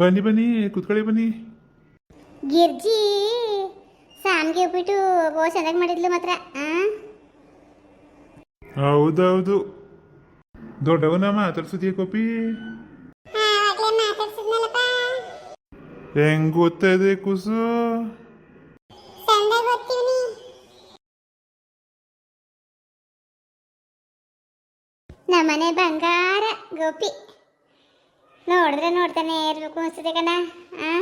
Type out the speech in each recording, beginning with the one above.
ಬನ್ನಿ ಬನ್ನಿ ಕುತ್ಕೊಳ್ಳಿ ಬನ್ನಿ. ಗಿರ್ಜಿ ಸಾಮ್ಗೆ ಉಪ್ಪಿಟ್ಟು ಬಹು ಚೆನ್ನಾಗಿ ಮಾಡಿದ್ಲು ಮಾತ್ರ ಹೌದೌದು. ದೊಡ್ಡವನ ಮಾತಾಡ್ಸೋದಿಯ ಕೋಪಿ ಹೆಂಗ್ ಗೊತ್ತದೆ ಕುಸು? ನಮ್ಮನೆ ಬಂಗಾರ ಗೋಪಿ. ನೋಡಿದ್ರೆ ನೋಡ್ತಾನೆ ಇರ್ಬೇಕು ಅನ್ಸುತ್ತೆ ಕಣ, ಆ?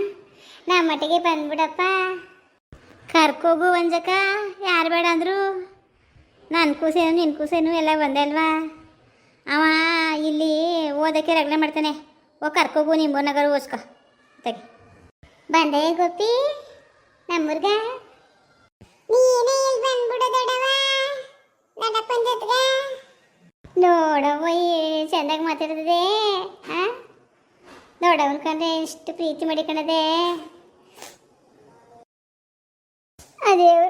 ನಮ್ಮಟ್ಟಿಗೆ ಬಂದ್ಬಿಡಪ್ಪ. ಕರ್ಕೋಗು ಒಂಜಕ, ಯಾರು ಬೇಡ ಅಂದರು. ನನ್ನ ಕೂಸೇನು ನಿನ್ನ ಕೂಸೇನು ಎಲ್ಲ ಒಂದೇ ಅಲ್ವಾ? ಅವ ಇಲ್ಲಿ ಓದಕ್ಕೆ ರಗಳೆ ಮಾಡ್ತಾನೆ. ಓ, ಕರ್ಕೋಗು ನಿಮ್ಮೂರ್ನಗರ ಓಸ್ಕ ತೆಗಿ. ಬಂದೆ ಗೋಪಿ ನಮ್ಮೂರ್ಗ ನೀನೇ ನೋಡವ್ವ ಚಂದಾಗಿ ಮಾತಾಡ್ತದೆ ಆ ಅವನ ಕಂಡ್ರೆ ಎಷ್ಟು ಪ್ರೀತಿ ಮಾಡಿಕೊಂಡದೆ. ಅದೇ ನನ್ನ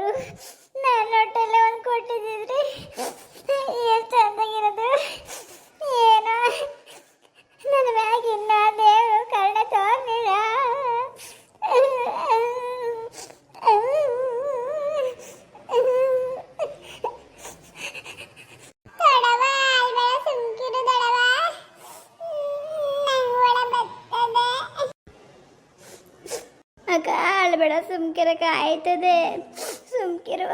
ಅಕ್ಕ ಅಳಬೇಡ ಸುಮ್ಕಿರಕ ಆಯ್ತದೆ ಸುಮ್ಕಿರು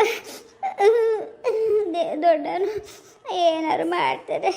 ದೊಡ್ಡನು ಏನಾರು ಮಾಡ್ತಾರೆ